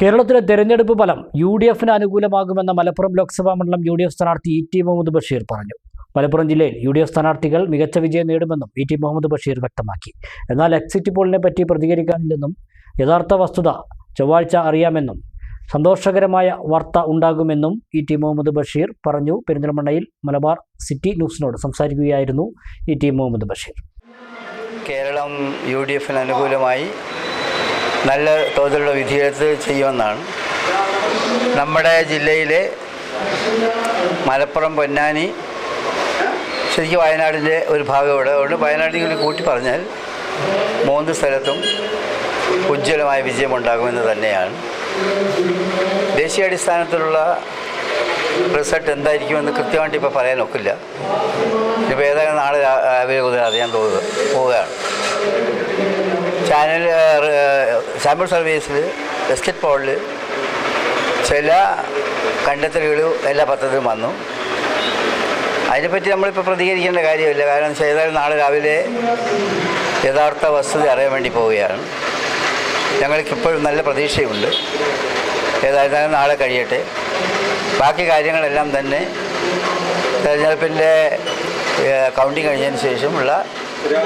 കേരളത്തിലെ തെരഞ്ഞെടുപ്പ് ഫലം യു ഡി എഫിന് അനുകൂലമാകുമെന്ന മലപ്പുറം ലോക്സഭാ മണ്ഡലം യു ഡി എഫ് സ്ഥാനാർത്ഥി ഇ ടി മുഹമ്മദ് ബഷീർ പറഞ്ഞു. മലപ്പുറം ജില്ലയിൽ യു ഡി എഫ് സ്ഥാനാർത്ഥികൾ മികച്ച വിജയം നേടുമെന്നും ഇ ടി മുഹമ്മദ് ബഷീർ വ്യക്തമാക്കി. എന്നാൽ എക്സിറ്റ് പോളിനെ പറ്റി പ്രതികരിക്കാനില്ലെന്നും യഥാർത്ഥ വസ്തുത ചൊവ്വാഴ്ച അറിയാമെന്നും സന്തോഷകരമായ വാർത്ത ഉണ്ടാകുമെന്നും ഇ ടി മുഹമ്മദ് ബഷീർ പറഞ്ഞു. പെരിന്തൽമണ്ണയിൽ മലബാർ സിറ്റി ന്യൂസിനോട് സംസാരിക്കുകയായിരുന്നു E T Muhammad Basheer. Keralam U D എഫിന് അനുകൂലമായി നല്ല തോതിലുള്ള വിധിയെഴുത്ത് ചെയ്യുമെന്നാണ്. നമ്മുടെ ജില്ലയിലെ മലപ്പുറം പൊന്നാനി ശരിക്കും വയനാടിന്റെ ഒരു ഭാഗം ഇവിടെ അതുകൊണ്ട് വയനാടിനെ കൂടി കൂട്ടി പറഞ്ഞാൽ മൂന്ന് സ്ഥലത്തും ഉജ്ജ്വലമായ വിജയമുണ്ടാകുമെന്ന് തന്നെയാണ്. ദേശീയാടിസ്ഥാനത്തിലുള്ള റിസൾട്ട് എന്തായിരിക്കുമെന്ന് കൃത്യമായിട്ട് ഇപ്പോൾ പറയാൻ ഒക്കില്ല. ഇപ്പോൾ ഏതായാലും നാളെ രാവിലെ മുതൽ അറിയാൻ തോന്നുക പോവുകയാണ്. ചാനൽ സാമ്പിൾ സർവീസിൽ ബിസ്ക്കറ്റ് പോളിൽ ചില കണ്ടെത്തലുകൾ എല്ലാ പത്രത്തിലും വന്നു. അതിനെപ്പറ്റി നമ്മളിപ്പോൾ പ്രതികരിക്കേണ്ട കാര്യമില്ല. കാരണം ചെയ്താൽ നാളെ രാവിലെ യഥാർത്ഥ വസ്തുത അറിയാൻ വേണ്ടി പോവുകയാണ്. ഞങ്ങൾക്കിപ്പോഴും നല്ല പ്രതീക്ഷയുണ്ട്. ഏതായിരുന്നാലും നാളെ കഴിയട്ടെ. ബാക്കി കാര്യങ്ങളെല്ലാം തന്നെ തെരഞ്ഞെടുപ്പിന്റെ കൗണ്ടിങ് കഴിഞ്ഞതിന് ശേഷമുള്ള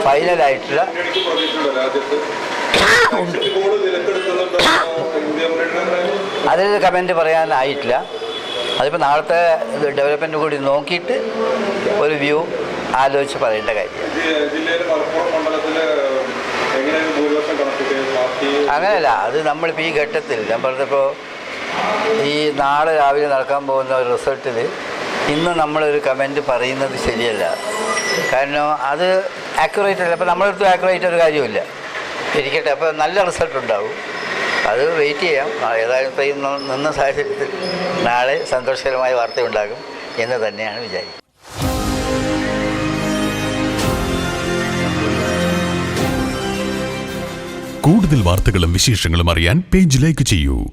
ഫൈനലായിട്ടുള്ള അതിൽ കമന്റ് പറയാനായിട്ടില്ല. അതിപ്പോൾ നാളത്തെ ഡെവലപ്മെന്റ് കൂടി നോക്കിയിട്ട് ഒരു വ്യൂ ആലോചിച്ച് പറയേണ്ട കാര്യം. അങ്ങനെയല്ല അത് നമ്മളിപ്പോൾ ഈ ഘട്ടത്തിൽ ഞാൻ പറഞ്ഞപ്പോൾ ഈ നാളെ രാവിലെ നടക്കാൻ പോകുന്ന ഒരു റിസൾട്ടിൽ ഇന്ന് നമ്മളൊരു കമന്റ് പറയുന്നത് ശരിയല്ല. കാരണം അത് ആക്യുറേറ്റ് അല്ല. അപ്പോൾ നമ്മളെടുത്ത് ആക്യുറേറ്റ് ഒരു കാര്യമില്ല ഇരിക്കട്ടെ അപ്പോൾ നല്ല റിസൾട്ട് ഉണ്ടാവും. അത് വെയിറ്റ് ചെയ്യാം. ഏതായാലും നിന്ന സാഹചര്യത്തിൽ നാളെ സന്തോഷകരമായ വാർത്തയുണ്ടാകും എന്ന് തന്നെയാണ് വിചാരിക്കുന്നത്. കൂടുതൽ വാർത്തകളും വിശേഷങ്ങളും അറിയാൻ പേജ് ലൈക്ക് ചെയ്യൂ.